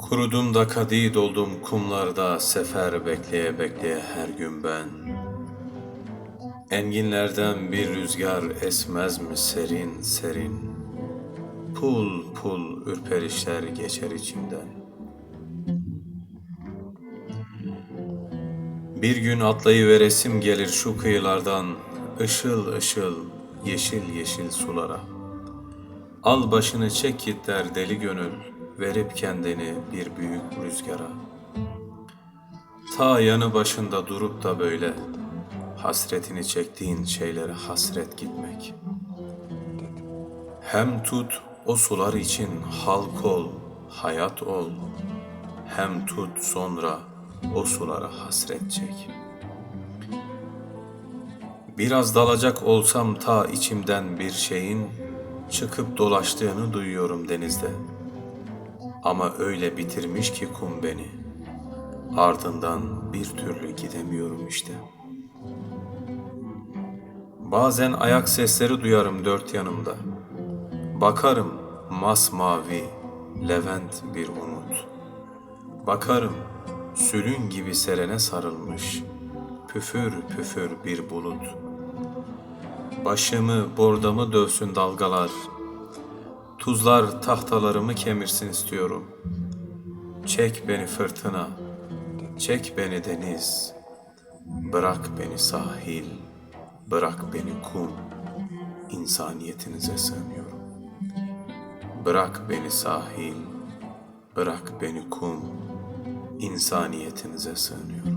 Kurudum da kadid oldum kumlarda sefer bekleye bekleye her gün ben. Enginlerden bir rüzgar esmez mi serin serin? Pul pul ürperişler geçer içimden. Bir gün atlayıveresim gelir şu kıyılardan ışıl ışıl yeşil yeşil sulara. Al başını çek git der deli gönül, verip kendini bir büyük rüzgara. Ta yanı başında durup da böyle, hasretini çektiğin şeylere hasret gitmek. Hem tut o sular için halk ol, hayat ol, hem tut sonra o sulara hasret çek. Biraz dalacak olsam ta içimden bir şeyin çıkıp dolaştığını duyuyorum denizde. Ama öyle bitirmiş ki kum beni. Ardından bir türlü gidemiyorum işte. Bazen ayak sesleri duyarım dört yanımda. Bakarım masmavi, levent bir umut. Bakarım sülün gibi serene sarılmış, püfür püfür bir bulut. Başımı bordamı dövsün dalgalar, tuzlar tahtalarımı kemirsin istiyorum. Çek beni fırtına, çek beni deniz, bırak beni sahil, bırak beni kum, insaniyetinize sığınıyorum. Bırak beni sahil, bırak beni kum, insaniyetinize sığınıyorum.